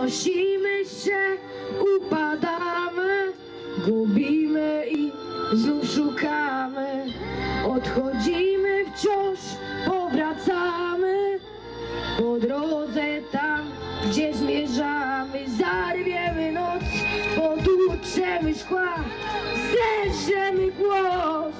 Unosimy się, upadamy, gubimy i znów szukamy. Odchodzimy wciąż, powracamy. Po drodze tam, gdzie zmierzamy, zarwiemy noc, potłuczemy szkła, zderzemy głos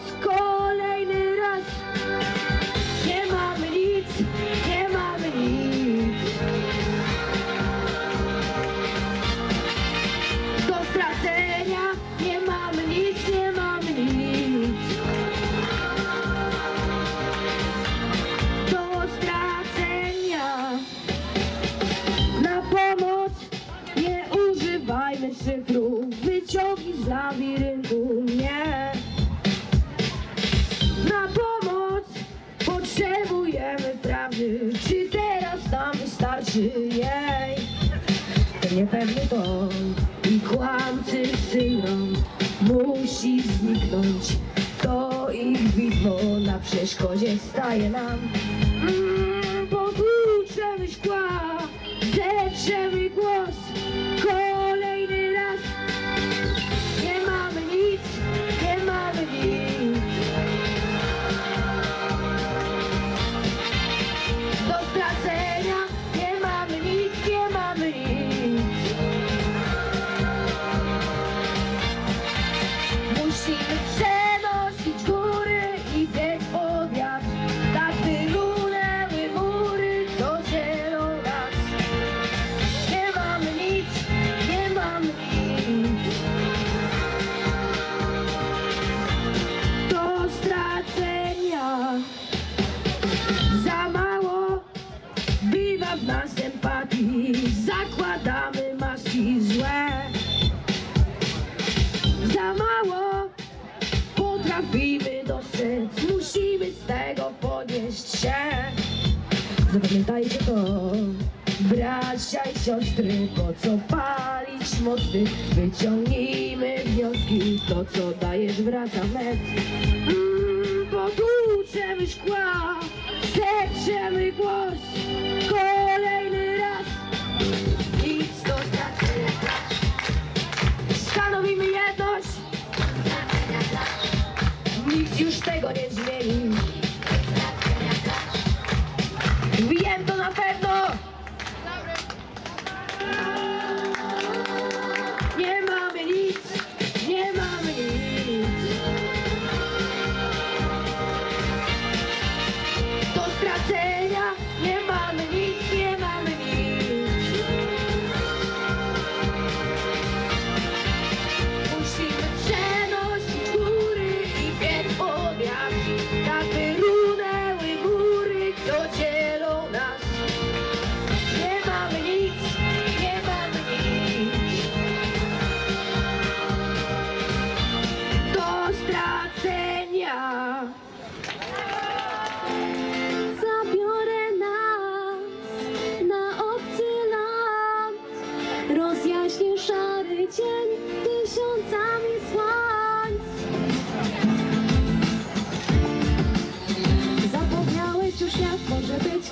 labiryntu nie. Na pomoc potrzebujemy prawdy, czy teraz nam wystarczy jej? To niepewny bądź i kłamcy syndrom musi zniknąć. To ich widmo na przeszkodzie staje nam. Mm, potłuczemy szkła, zetrzemy głos mosty? Wyciągnijmy wnioski, to co dajesz wraca wnet. Mm, potłuczemy szkła, zetrzemy głos, kolejny raz. Nic do stracenia. Stanowimy jedność. Nikt już tego nie zmieni.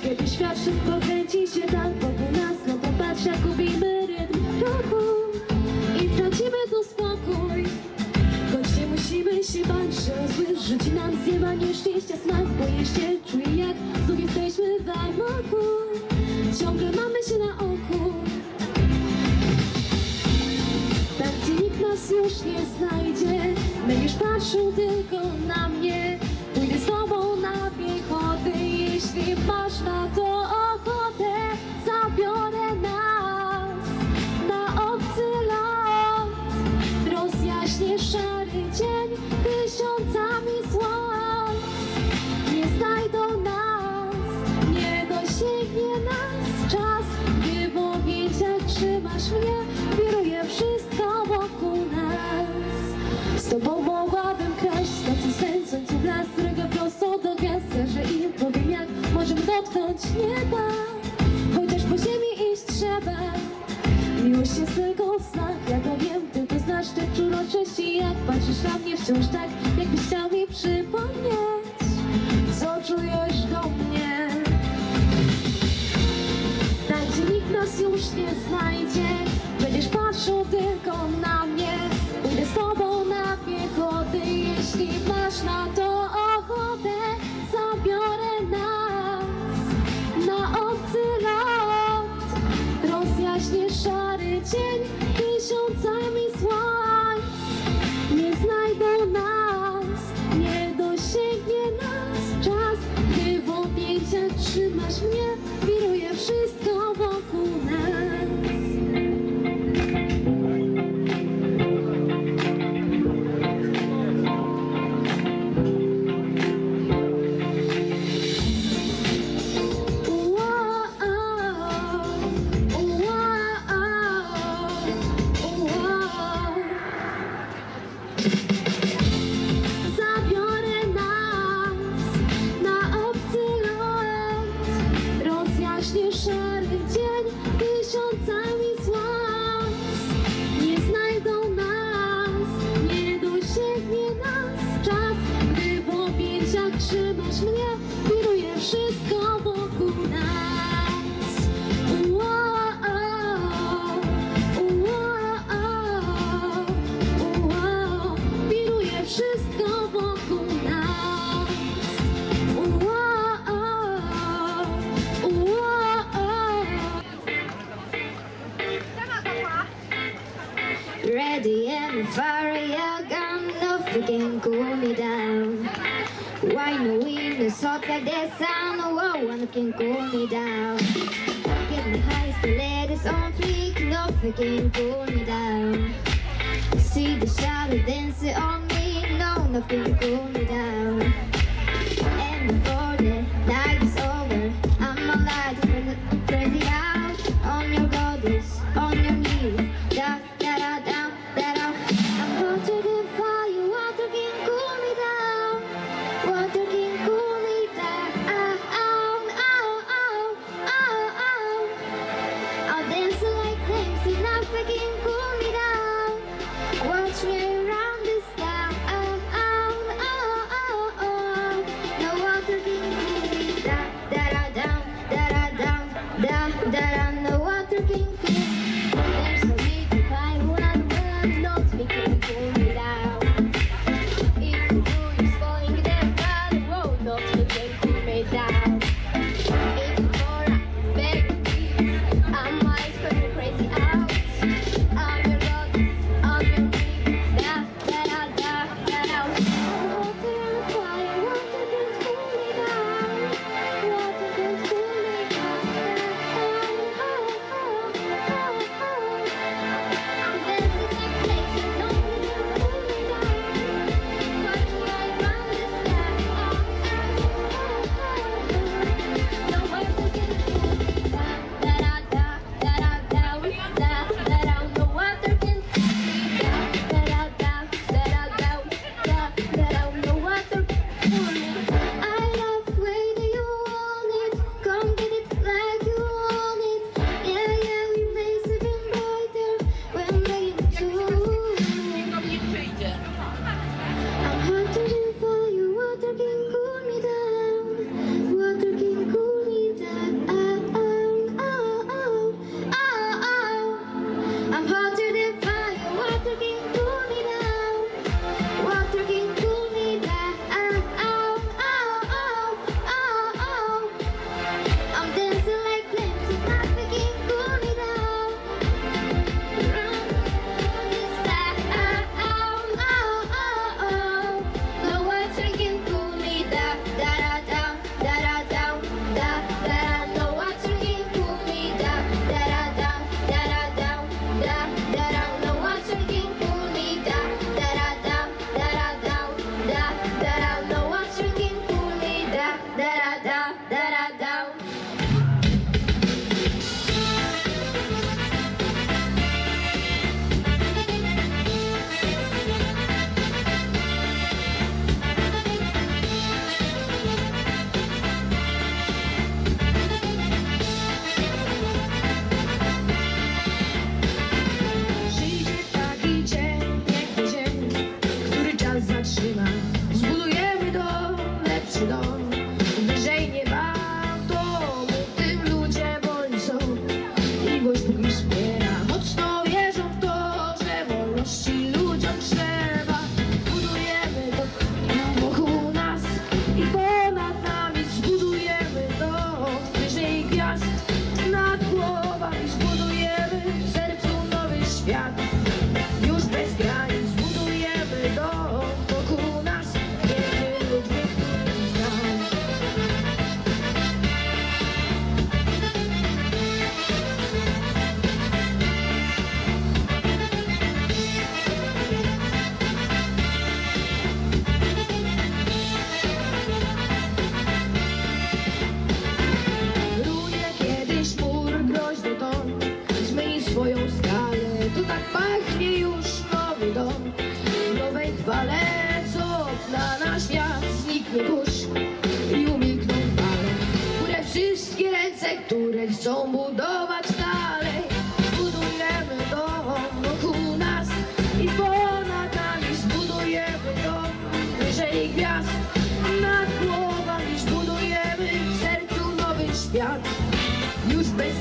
Kiedy świat szybko kręci się tak wokół nas No popatrz jak gubimy rytm I tracimy tu spokój. Choć nie musimy się bać, że zły rzuci nam z nieba nieszczęścia smak Boję się, czuję jak znów jesteśmy w amoku Ciągle mamy się na oku. Tam gdzie nikt nas już nie znajdzie. Będziesz patrzył tylko na mnie Masz na to ochotę Zabiorę nas na obcy lot Rozjaśnię szary dzień tysiącami słońc Nie znajdą nas, nie dosięgnie nas czas Gdy w objęciach trzymasz mnie, wiruje wszystko wokół nas. Z tobą szukać nieba Chociaż po ziemi iść trzeba. Miłość jest tylko w snach, ja to wiem Tylko znasz te czuroczności Jak patrzysz na mnie wciąż tak Jakbyś chciał mi przypomnieć Co czujesz do mnie. Tak, gdzie nikt nas już nie znajdzie. Będziesz patrzył tylko na mnie. Pójdę z tobą na piechody Jeśli masz na to Just hope that there's know no one can cool me down Get me high, still let us on freak Nothing can cool me down. See the shadow dancing on me No, nothing cool me down.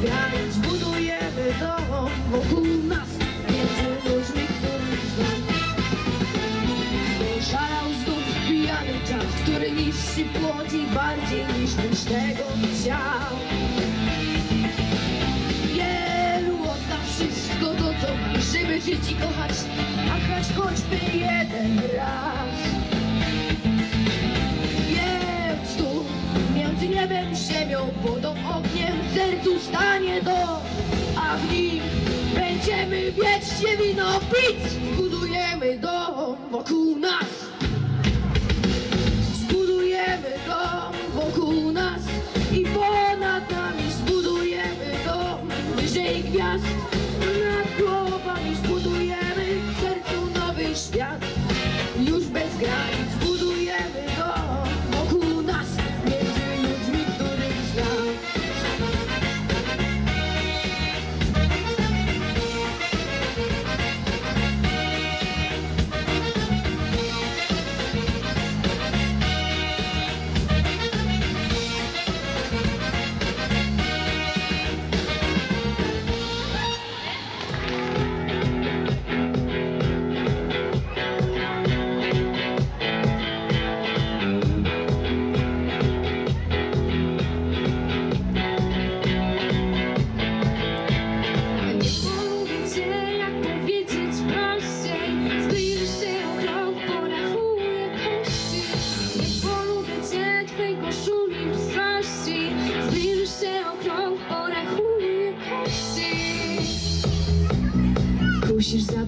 Więc budujemy dom wokół nas. Między ludźmi, których znam Szalał znów pijany czas Który niszczy płodzi bardziej niż byś tego chciał. Wielu odda wszystko to co ma Żeby i kochać A choćby jeden raz. z niebem, ziemią, wodą, ogniem w sercu stanie dom, a w nim będziemy wiecznie wino pić, budujemy dom wokół nas.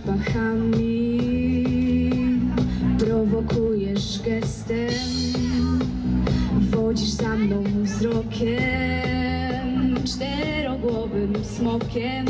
zapachami. Prowokujesz gestem. Wodzisz za mną wzrokiem Czterogłowym smokiem.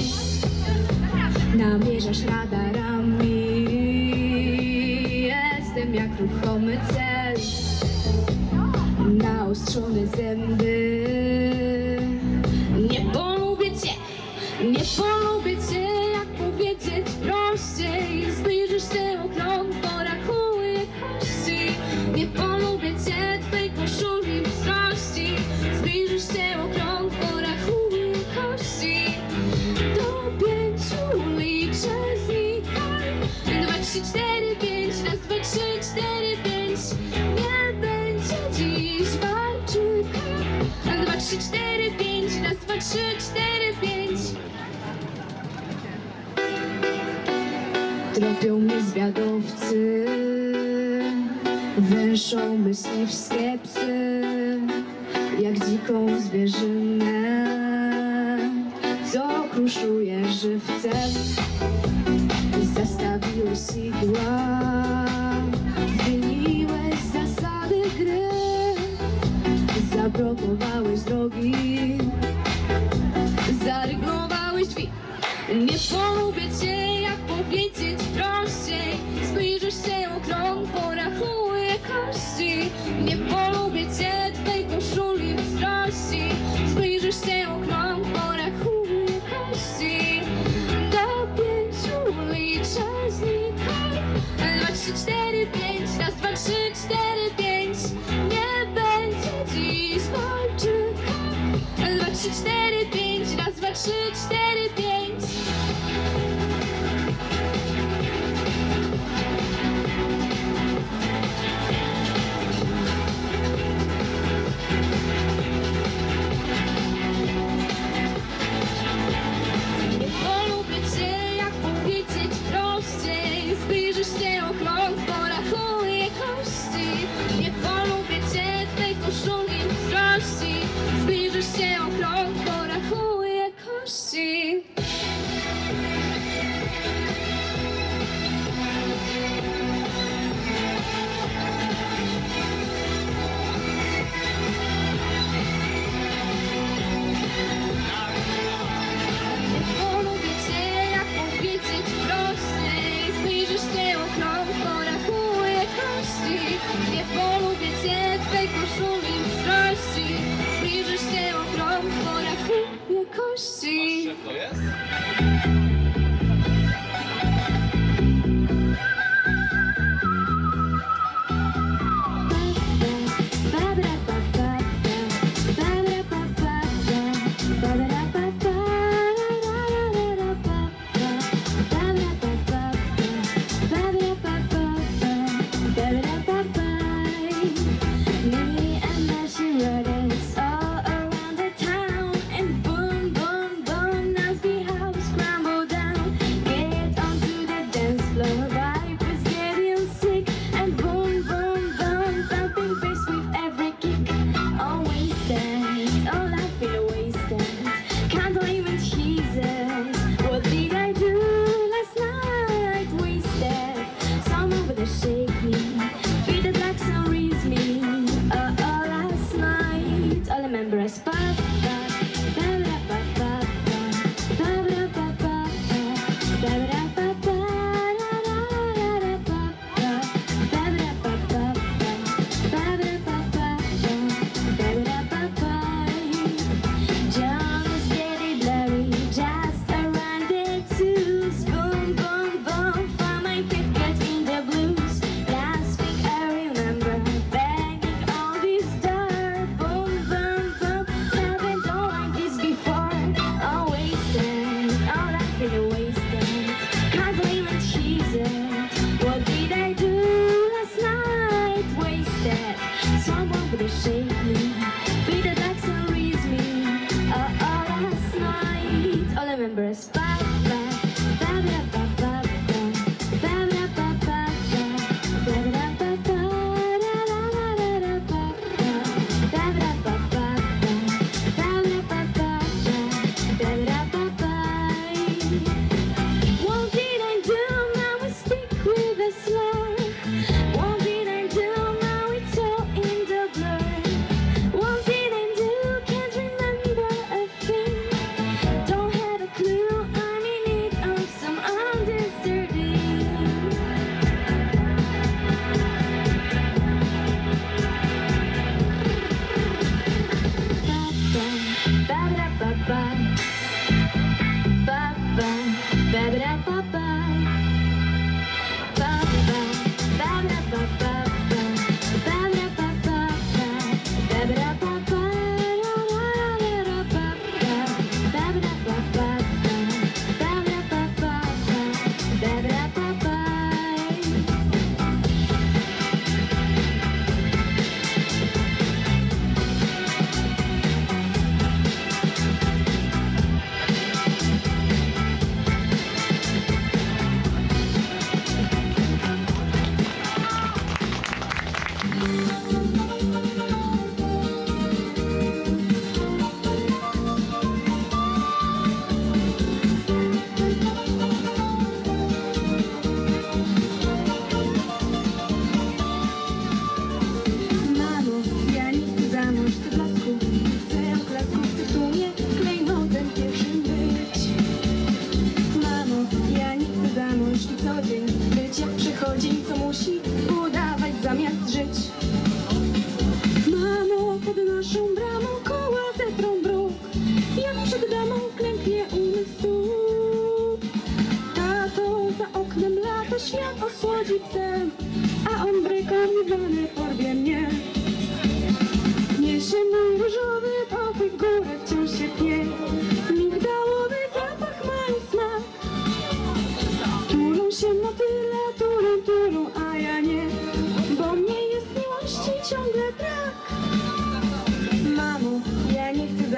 trzy, cztery, pięć. Tropią mnie zwiadowcy, węszą myśliwskie psy, jak dziką zwierzynę, co kruszuje żywcem. Zastawiły sidła, zmieniłeś zasady gry, zablokowałeś drogi. Zarygnowałeś drzwi. Nie polubię cię jak po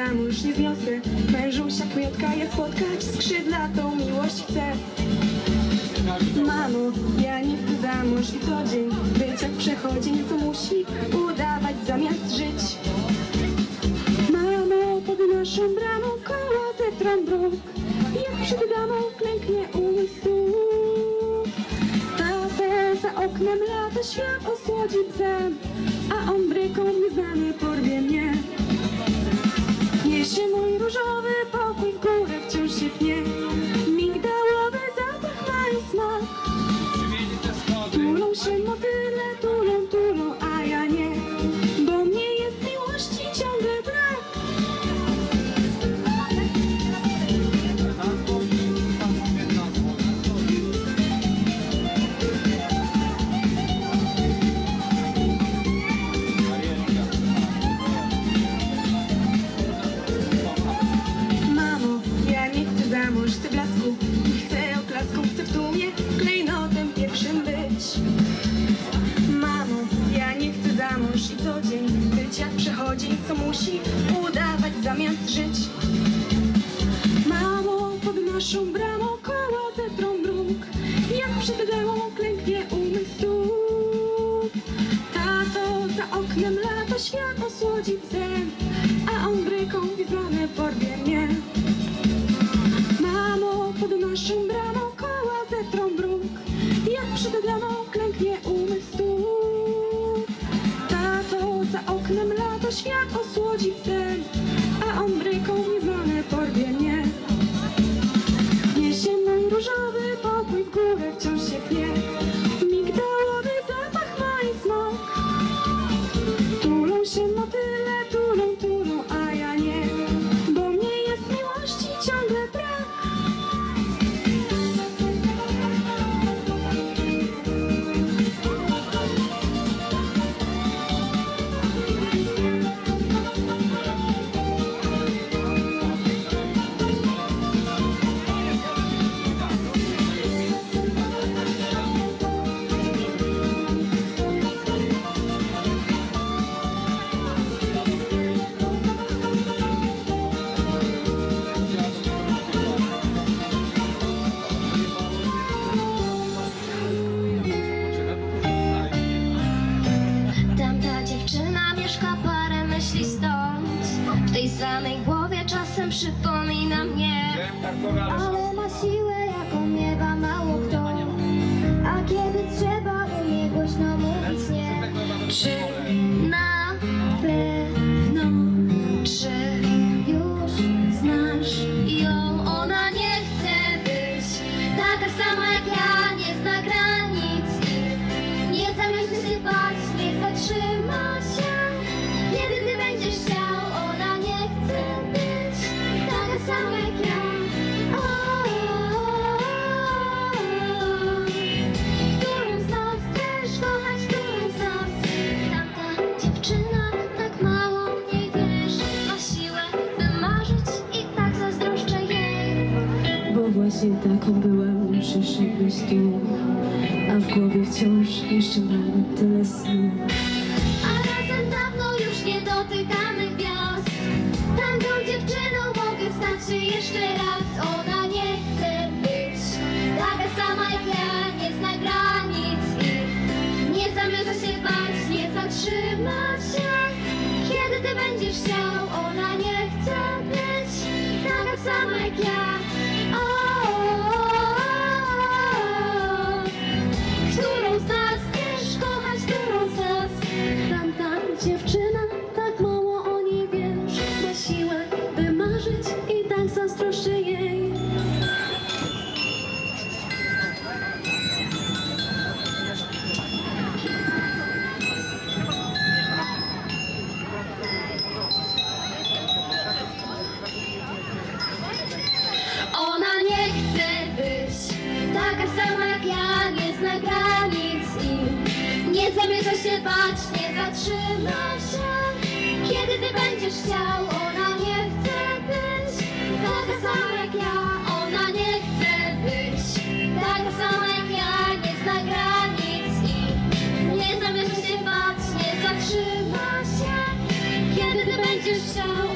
sam już nie zniosę. Mężusia kwiatka ja spotkać skrzydla tą miłość chcę. Mamo, ja nie chcę za mąż i co dzień. Być jak przechodzi nieco musi udawać zamiast żyć. Mamo, pod naszą bramą koło zetrą dróg Jak przed damą klęknie umysł stóp. Tatę za oknem lata świat osłodzi bzem A on bryką nieznany porwie mnie. Niesie mój różowy pokój w górę wciąż się pnie. Migdałowy zapach ma i smak. Tulą się mocno przypomina mnie. Ale ma siłę, jaką miewa mało kto. A kiedy trzeba, umie głośno mówić nie. Czy A w głowie wciąż jeszcze mamy tyle snu. A razem dawno już nie dotykamy gwiazd. Tam dziewczyną mogę stać się jeszcze raz Ona nie chce być. Taka sama jak ja Nie zna granic i nie zamierza się bać Nie zatrzyma się. się bać, nie zatrzyma się. Kiedy ty będziesz chciał, ona nie chce być. Taka sama jak ja, ona nie chce być. Taka sama jak ja, nie zna granic i Nie zamierza się bać, nie zatrzyma się. Kiedy ty będziesz chciał,